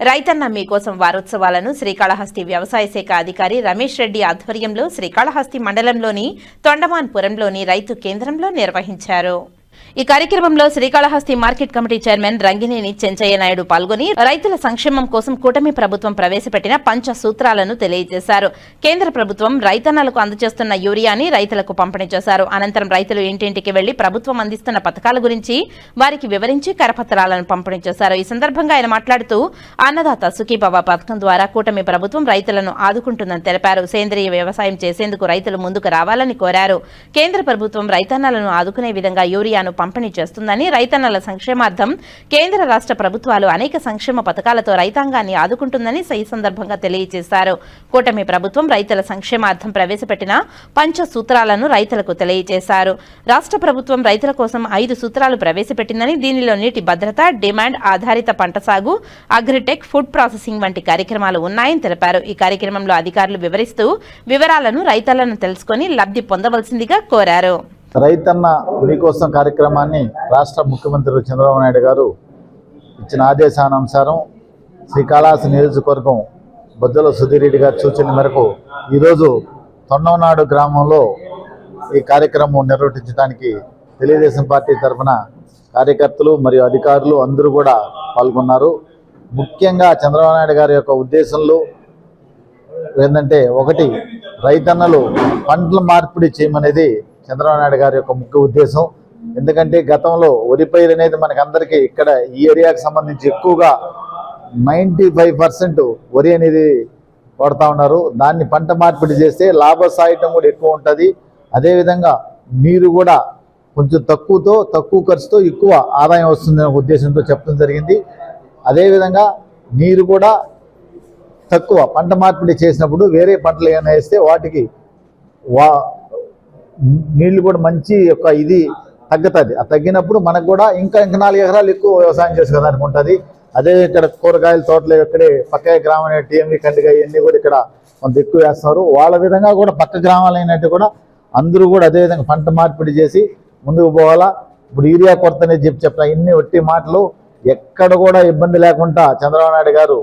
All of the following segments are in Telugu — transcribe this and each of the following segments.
రైతన్న మీకోసం వారోత్సవాలను శ్రీకాళహస్తి వ్యవసాయ శాఖ అధికారి రమేష్ రెడ్డి ఆధ్వర్యంలో శ్రీకాళహస్తి మండలంలోని తొండమాన్పురంలోని రైతు కేంద్రంలో నిర్వహించారు. ఈ కార్యక్రమంలో Srikalahasti market committee chairman Rangineni Chenchaiah Naidu పాల్గొని రైతుల సంక్షేమం కోసం కూటమి ప్రభుత్వం ప్రవేశపెట్టిన పంచ సూత్రాలను తెలియజేశారు. కేంద్ర ప్రభుత్వం రైతన్నలకు అందజేస్తున్న యూరియాని రైతులకు పంపిణీ చేశారు. అనంతరం రైతులు ఇంటింటికి వెళ్ళి ప్రభుత్వం అందిస్తున్న పథకాల గురించి వారికి వివరించి కరపత్రాలను పంపిణీ చేశారు. ఈ సందర్భంగా ఆయన మాట్లాడుతూ అన్నదాత సుఖీబాబా పథకం ద్వారా కూటమి ప్రభుత్వం రైతులను ఆదుకుంటుందని తెలిపారు. సేంద్రియ వ్యవసాయం చేసేందుకు రైతులు ముందుకు రావాలని కోరారు. కేంద్ర ప్రభుత్వం రైతన్నలను ఆదుకునే విధంగా యూరియా యూరియాను పంపిణీ చేస్తుందని రైతన్నల సంక్షేమార్థం కేంద్ర రాష్ట్ర ప్రభుత్వాలు అనేక సంక్షేమ పథకాలతో రైతాంగాన్ని ఆదుకుంటుందని ఈ సందర్భంగా తెలియజేశారు. కూటమి ప్రభుత్వం రైతుల సంక్షేమార్థం ప్రవేశపెట్టిన పంచ సూత్రాలను రైతులకు తెలియజేశారు. రాష్ట్ర ప్రభుత్వం రైతుల కోసం ఐదు సూత్రాలు ప్రవేశపెట్టిందని దీనిలో నీటి భద్రత డిమాండ్ ఆధారిత పంట సాగు అగ్రిటెక్ ఫుడ్ ప్రాసెసింగ్ వంటి కార్యక్రమాలు ఉన్నాయని తెలిపారు. ఈ కార్యక్రమంలో అధికారులు వివరిస్తూ వివరాలను రైతులను తెలుసుకొని లబ్ధి పొందవలసిందిగా కోరారు. రైతన్న మీకోసం కార్యక్రమాన్ని రాష్ట్ర ముఖ్యమంత్రి చంద్రబాబు నాయుడు గారు ఇచ్చిన ఆదేశానుసారం శ్రీకాళహస్తి నియోజకవర్గం బొద్దల సుధీరెడ్డి గారి సూచన మేరకు ఈరోజు తొండవనాడు గ్రామంలో ఈ కార్యక్రమం నిర్వహించడానికి తెలుగుదేశం పార్టీ తరఫున కార్యకర్తలు మరియు అధికారులు అందరూ కూడా పాల్గొన్నారు. ముఖ్యంగా చంద్రబాబు నాయుడు గారి యొక్క ఉద్దేశంలో ఏంటంటే ఒకటి రైతన్నలు పంటల మార్పిడి చేయమనేది చంద్రబాబు నాయుడు గారి యొక్క ముఖ్య ఉద్దేశం. ఎందుకంటే గతంలో వరి పైరు అనేది మనకందరికీ ఇక్కడ ఈ ఏరియాకి సంబంధించి ఎక్కువగా నైంటీ ఫైవ్ పర్సెంట్ వరి అనేది వాడుతూ ఉన్నారు. దాన్ని పంట మార్పిడి చేస్తే లాభ కూడా ఎక్కువ ఉంటుంది. అదేవిధంగా నీరు కూడా కొంచెం తక్కువతో తక్కువ ఖర్చుతో ఎక్కువ ఆదాయం వస్తుందనే ఉద్దేశంతో చెప్పడం జరిగింది. అదేవిధంగా నీరు కూడా తక్కువ పంట మార్పిడి చేసినప్పుడు వేరే పంటలు ఏమైనా వేస్తే వాటికి వా నీళ్ళు కూడా మంచి యొక్క ఇది తగ్గుతుంది. ఆ తగ్గినప్పుడు మనకు కూడా ఇంకా ఇంకా నాలుగు ఎకరాలు ఎక్కువ వ్యవసాయం చేసుకోదానికి ఉంటుంది అదే ఇక్కడ కూరగాయల తోటలు ఇక్కడే పక్క గ్రామం టీఎంవి కండిగా ఇవన్నీ కూడా ఇక్కడ కొంత ఎక్కువ వేస్తున్నారు వాళ్ళ విధంగా కూడా పక్క గ్రామాలైనట్టు కూడా అందరూ కూడా అదే విధంగా పంట మార్పిడి చేసి ముందుకు పోవాలా. ఇప్పుడు యూరియా కొరత అనేది చెప్పి చెప్పిన ఇన్ని ఒట్టి మాటలు ఎక్కడ కూడా ఇబ్బంది లేకుండా చంద్రబాబు నాయుడు గారు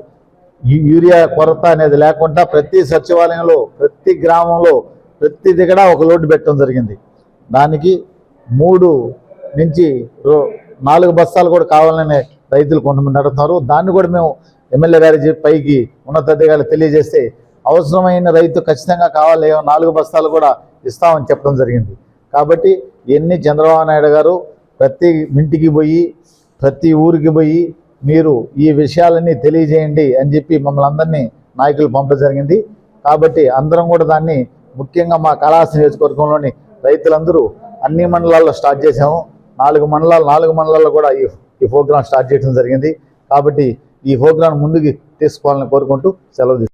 ఈ యూరియా కొరత అనేది లేకుండా ప్రతి సచివాలయంలో ప్రతి గ్రామంలో ప్రతి దగ్గర ఒక లోటు పెట్టడం జరిగింది. దానికి మూడు నుంచి రో- నాలుగు బస్తాలు కూడా కావాలనే రైతులు కొంతమంది అడుగుతున్నారు దాన్ని కూడా మేము ఎమ్మెల్యే గారి పైకి ఉన్నతాధికారులు తెలియజేస్తే అవసరమైన రైతు ఖచ్చితంగా కావాలి నాలుగు బస్తాలు కూడా ఇస్తామని చెప్పడం జరిగింది. కాబట్టి ఎన్ని చంద్రబాబు నాయుడు గారు ప్రతి ఇంటికి పోయి ప్రతి ఊరికి పోయి మీరు ఈ విషయాలన్నీ తెలియజేయండి అని చెప్పి మమ్మల్ని అందరినీ నాయకులు పంపడం జరిగింది. కాబట్టి అందరం కూడా దాన్ని ముఖ్యంగా మా కళాశాల నియోజకవర్గంలోని రైతులందరూ అన్ని మండలాల్లో స్టార్ట్ చేసాము నాలుగు మండలాలు నాలుగు మండలాల్లో కూడా ఈ ఈ ప్రోగ్రాం స్టార్ట్ చేయడం జరిగింది. కాబట్టి ఈ ప్రోగ్రాం ముందుకు తీసుకోవాలని కోరుకుంటూ సెలవు